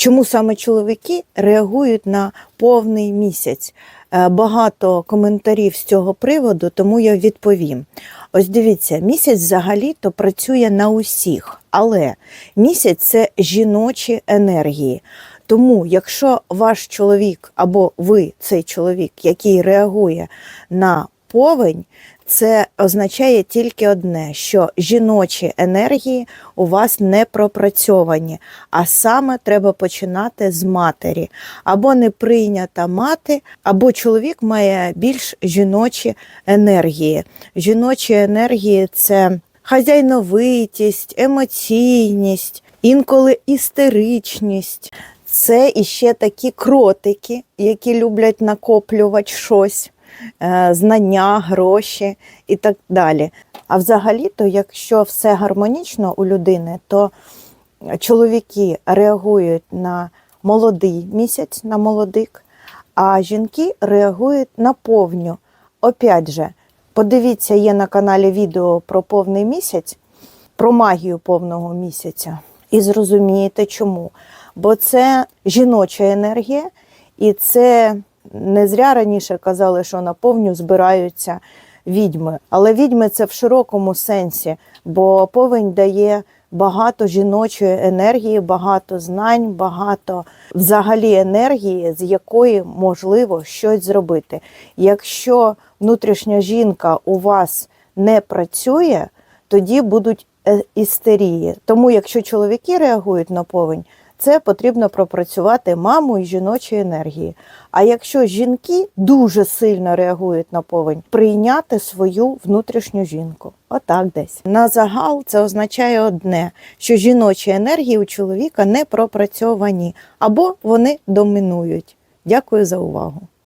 Чому саме чоловіки реагують на повний місяць? Е, Багато коментарів з цього приводу, тому я відповім. Ось дивіться, місяць взагалі-то працює на усіх, але місяць це жіночі енергії. Тому, якщо ваш чоловік або ви цей чоловік, який реагує на повень, це означає тільки одне, що жіночі енергії у вас не пропрацьовані, а саме треба починати з матері. Або не прийнята мати, або чоловік має більш жіночі енергії. Жіночі енергії це хазяйновитість, емоційність, інколи істеричність. Це іще такі кротики, які люблять накоплювати щось, знання, гроші і так далі. А взагалі-то, якщо все гармонічно у людини, то чоловіки реагують на молодий місяць, на молодик, а жінки реагують на повню. Опять же, подивіться, є на каналі відео про повний місяць, про магію повного місяця, і зрозумієте чому. Бо це жіноча енергія, і це не зря раніше казали, що на повню збираються відьми. Але відьми це в широкому сенсі, бо повень дає багато жіночої енергії, багато знань, багато взагалі енергії, з якої можливо щось зробити. Якщо внутрішня жінка у вас не працює, тоді будуть е, істерії. Тому, якщо чоловіки реагують на повень, це потрібно пропрацювати маму і жіночі енергії. А якщо жінки дуже сильно реагують на повень, прийняти свою внутрішню жінку. Отак десь. На загал це означає одне, що жіночі енергії у чоловіка не пропрацьовані або вони домінують. Дякую за увагу.